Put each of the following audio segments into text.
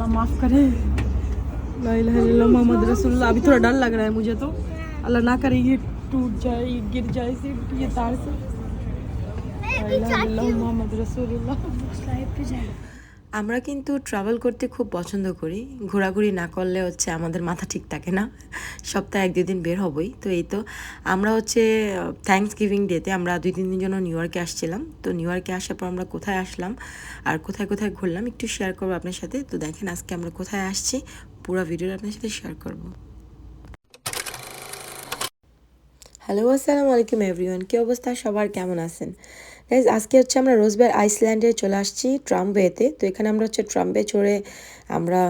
अल्लाह माफ़ करे। मोहम्मद रसुल्ला अभी थोड़ा डर लग रहा है मुझे तो। अल्लाह ना करे ये टूट जाए गिर जाए से ये तार से। मोहम्मद रसूलुल्लाह। আমরা কিন্তু ট্রাভেল করতে খুব পছন্দ করি। ঘোরাঘুরি না করলে হচ্ছে আমাদের মাথা ঠিক থাকে না। সপ্তাহে এক দুই দিন বের হবই। তো এই তো আমরা হচ্ছে থ্যাংকস গিভিং ডেতে আমরা দুই তিন দিন জন্য নিউ ইয়র্কে আসছিলাম। তো নিউ ইয়র্কে আসার পর আমরা কোথায় আসলাম আর কোথায় কোথায় ঘুরলাম একটু শেয়ার করব আপনার সাথে। তো দেখেন আজকে আমরা কোথায় আসছি, পুরো ভিডিওটা আপনার সাথে শেয়ার করব। হ্যালো আসসালামু আলাইকুম এভরিওয়ান। কী অবস্থা? সবার কেমন আছেন? গাইজ আজকে হচ্ছে আমরা রোজবের আইসল্যান্ডে চলে আসছি ট্রাম্পেতে তো এখানে আমরা হচ্ছে ট্রাম্পে চড়ে আমরা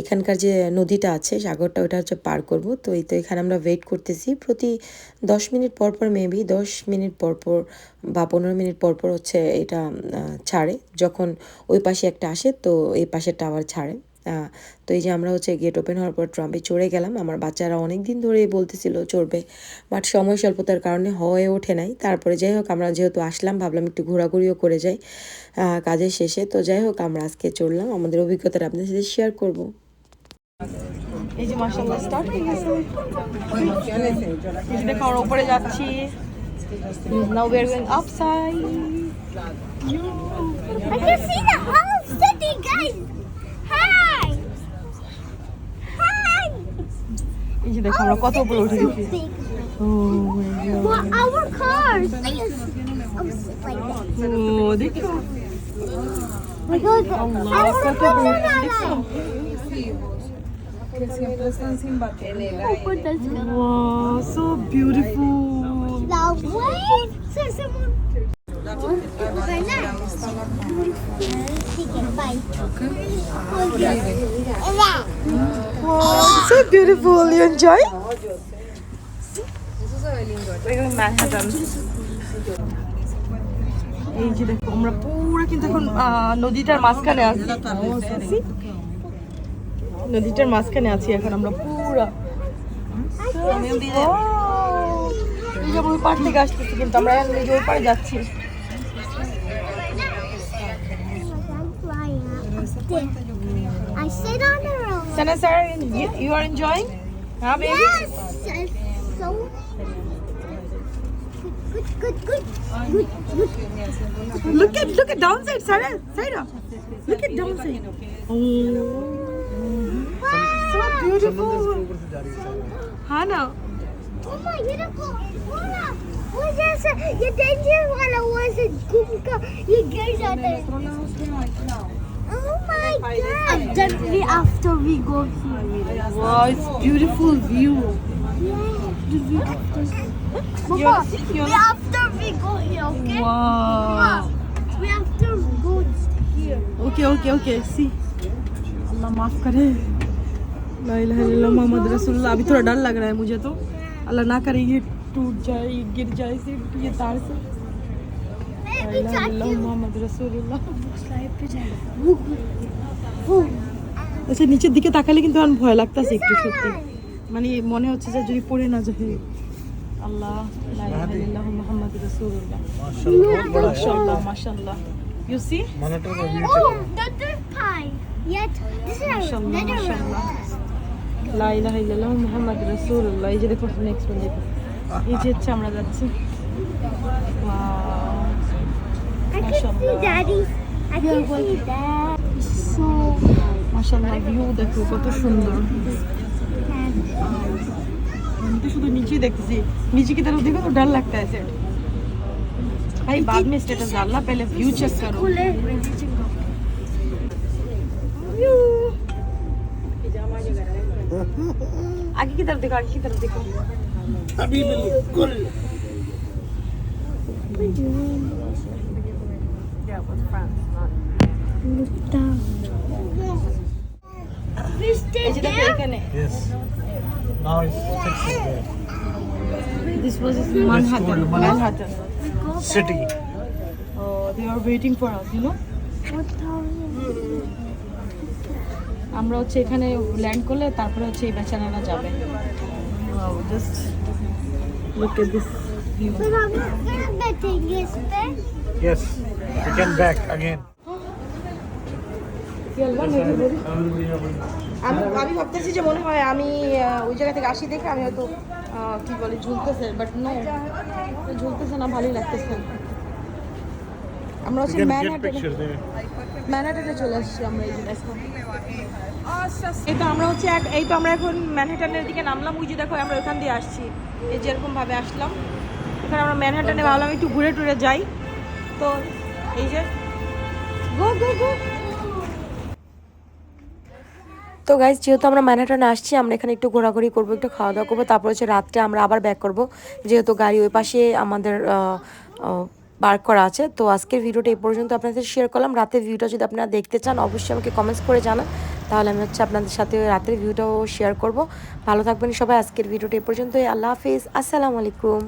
এখানকার যে নদীটা আছে, সাগরটা, ওটা হচ্ছে পার করব। তো এই তো এখানে আমরা ওয়েট করতেছি। প্রতি দশ মিনিট পর পর মেবি দশ মিনিট পর পর বা পনেরো মিনিট পর পর হচ্ছে এটা ছাড়ে। যখন ওই পাশে একটা আসে, তো এই পাশেরটা আবার ছাড়ে। তো এই যে আমরা হচ্ছে গেট ওপেন হওয়ার পর ট্রাম্পে চড়ে গেলাম। আমার বাচ্চারা অনেক দিন ধরেই বলতেছিল চড়বে। বাট সময় স্বল্পতার কারণে হয়ে ওঠে নাই। তারপরে যাই হোক আমরা যেহেতু আসলাম ভাবলাম একটু ঘোরাঘুরিও করে যাই কাজের শেষে। তো যাই হোক আমরা আজকে চড়লাম। আমাদের অভিজ্ঞতাটা আপনাদের সাথে শেয়ার করব। এই যে মাশাআল্লাহ স্টার্ট হয়ে গেছে। দেখো আমরা উপরে যাচ্ছি। Now we are going upside I can see the দেখো আমরা কত উপরে উঠে গেছি Big. O For our cars. I just, I'm sick like that. ও দেখো We go to আল্লাহ কত উপরে উঠেছি দেখছো Wow, so beautiful. The way. So someone. Wow, So beautiful. You enjoy? We're going Manhattan. এই যে দেখো আমরা পুরো কিন্তু এখন আহ, নদীটার মাঝখানে আছি নদীটার মাঝখানে আছি এখন আমরা পুরা এই যে আমরা ওই পার থেকে আসতেছি কিন্তু আমরা এখন এই ওই পারে যাচ্ছি I sit on the. Sana, you, you are enjoying? Huh, baby? Yes! It's so good, good, good, good, good. Look at, look at downside, Sarah. Sarah, look at downside. Oh. Wow. So beautiful. Hana. Oh my, beautiful. Hana. What's this? Your danger while was a Kumka. You guys are. Oh my god! Definitely after we go here. Wow, it's beautiful view. See? We after we go here, okay? Wow. We have to go here. Okay, okay, okay. See. अल्लाह माफ़ करे ला मोहम्मद रसूलुल्लाह अभी थोड़ा डर लग रहा है मुझे तो अल्लाह ना करे ये टूट जाए ये गिर जाए से ये तार से আচ্ছা নিচের দিকে তাকালে কিন্তু আমার ভয় লাগতেছে একটু সত্যি। মানে মনে হচ্ছে যে যদি পড়ে না যায়। আল্লাহ লা ইলাহা ইল্লাল্লাহু মুহাম্মাদুর রাসূলুল্লাহ। মাশাআল্লাহ। মাশাআল্লাহ you see Oh, that is pie. Yet, this is মাশাআল্লাহ another লা ইলাহা ইল্লাল্লাহু মুহাম্মাদুর রাসূলুল্লাহ। এই যে দেখো নেক্সট ওয়ান দেখো। এই যে হচ্ছে আমরা যাচ্ছি। Wow. I can see daddy. I can see dad. So মাশাআল্লাহ ভিউ দেখো কত সুন্দর আমি তো শুধু নিচেই দেখতেছি नीचे की तरफ देखो तो डर लगता है सेट भाई बाद में स्टेटस डालना पहले व्यू चेक करो खुले आगे की तरफ देखो आगे की तरफ देखो We stay এই যে দেখো Yes. Now it's fixed there. this was Manhattan called Manhattan. Manhattan City. oh they are waiting for us you know What আমরা হচ্ছে এখানে ল্যান্ড করলে তারপরে হচ্ছে এই বেচারারা যাবে just look at this view But I'm not gonna betting is back. Yes. You can back again. আমি আমি ভাবতেছি যে মনে হয় আমি ওই জায়গা থেকে আসি দেখে আমি হয়তো কি বলে ঝুলতেছে বাট নো ঝুলতেছে না ভালোই লাগতেছে আমরা হচ্ছে ম্যানহাটনে. ম্যানহাটনে চলে আসছি আমরা এই এই তো আমরা হচ্ছে এক এই তো আমরা এখন ম্যানহাটনের দিকে নামলাম ওই যে দেখো আমরা ওখান দিয়ে আসছি এই যেরকম ভাবে আসলাম এখানে আমরা ম্যানহাটনে ভাবলাম একটু ঘুরে টুরে যাই। তো এই যে তো গাইজ যেহেতু আমরা ম্যানহাটনে আসছি, আমরা এখানে একটু ঘোরাঘুরি করব, একটু খাওয়া দাওয়া করব। তারপর হচ্ছে রাত্রে আমরা আবার ব্যাক করব। যেহেতু গাড়ি ওই পাশে আমাদের পার্ক করা আছে। তো আজকের ভিডিওটা এই পর্যন্ত আপনাদের শেয়ার করলাম। রাতের ভিউটা যদি আপনারা দেখতে চান, অবশ্যই আমাকে কমেন্টস করে জানান। তাহলে আমি হচ্ছে আপনাদের সাথে রাতের ভিউটাও শেয়ার করব। ভালো থাকবেন সবাই। আজকের ভিডিওটা এই পর্যন্তই। আল্লাহ হাফিজ। আসসালামু আলাইকুম।